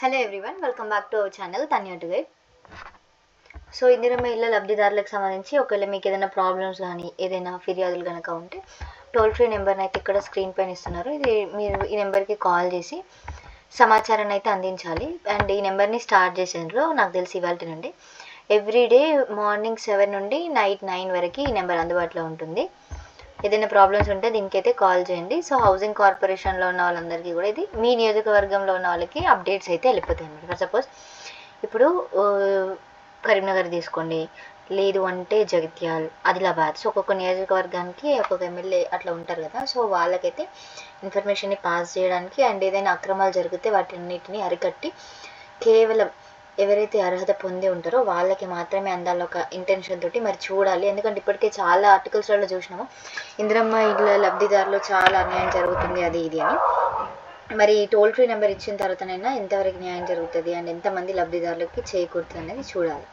Hello everyone welcome back to our channel Tanya to guide so Indiramma ఇళ్ళ లబ్ధిదారులకు సంబంధించి ఒకవేళ మీకు ఏదైనా ప్రాబ్లమ్స్ కానీ ఏదైనా ఫిర్యాదులు కనుక ఉంటే టోల్ ఫ్రీ నెంబర్ని అయితే ఇక్కడ స్క్రీన్ పైన ఇస్తున్నారు. ఇది మీరు ఈ నెంబర్కి కాల్ చేసి సమాచారాన్ని అయితే అందించాలి. అండ్ ఈ నెంబర్ని స్టార్ట్ చేసేందులో నాకు తెలిసి ఇవాళ నుండి ఎవ్రీడే మార్నింగ్ సెవెన్ నుండి నైట్ నైన్ వరకు ఈ నెంబర్ అందుబాటులో ఉంటుంది. ఏదైనా ప్రాబ్లమ్స్ ఉంటే దీనికైతే కాల్ చేయండి. సో హౌసింగ్ కార్పొరేషన్లో ఉన్న వాళ్ళందరికీ కూడా ఇది. మీ నియోజకవర్గంలో ఉన్న వాళ్ళకి అప్డేట్స్ అయితే వెళ్ళిపోతాయి అనమాట ఫర్ సపోజ్ ఇప్పుడు కరీంనగర్ తీసుకోండి. లేదు అంటే జగిత్యాల్ ఆదిలాబాద్. సో ఒక్కొక్క నియోజకవర్గానికి ఒక్కొక్క ఎమ్మెల్యే అట్లా ఉంటారు కదా. సో వాళ్ళకైతే ఇన్ఫర్మేషన్ని పాస్ చేయడానికి అండ్ ఏదైనా అక్రమాలు జరిగితే వాటిన్నిటిని అరికట్టి కేవలం ఎవరైతే అర్హత పొంది ఉంటారో వాళ్ళకి మాత్రమే అందాలి ఒక ఇంటెన్షన్ తోటి మరి చూడాలి. ఎందుకంటే ఇప్పటికే చాలా ఆర్టికల్స్లలో చూసినాము ఇందిరమ్మ ఇళ్ళ లబ్ధిదారులు చాలా అన్యాయం జరుగుతుంది అది ఇది అని. మరి టోల్ ఫ్రీ నెంబర్ ఇచ్చిన తర్వాతనైనా ఎంతవరకు న్యాయం జరుగుతుంది? అండ్ ఎంతమంది లబ్ధిదారులకి చేకూరుతుంది అనేది చూడాలి.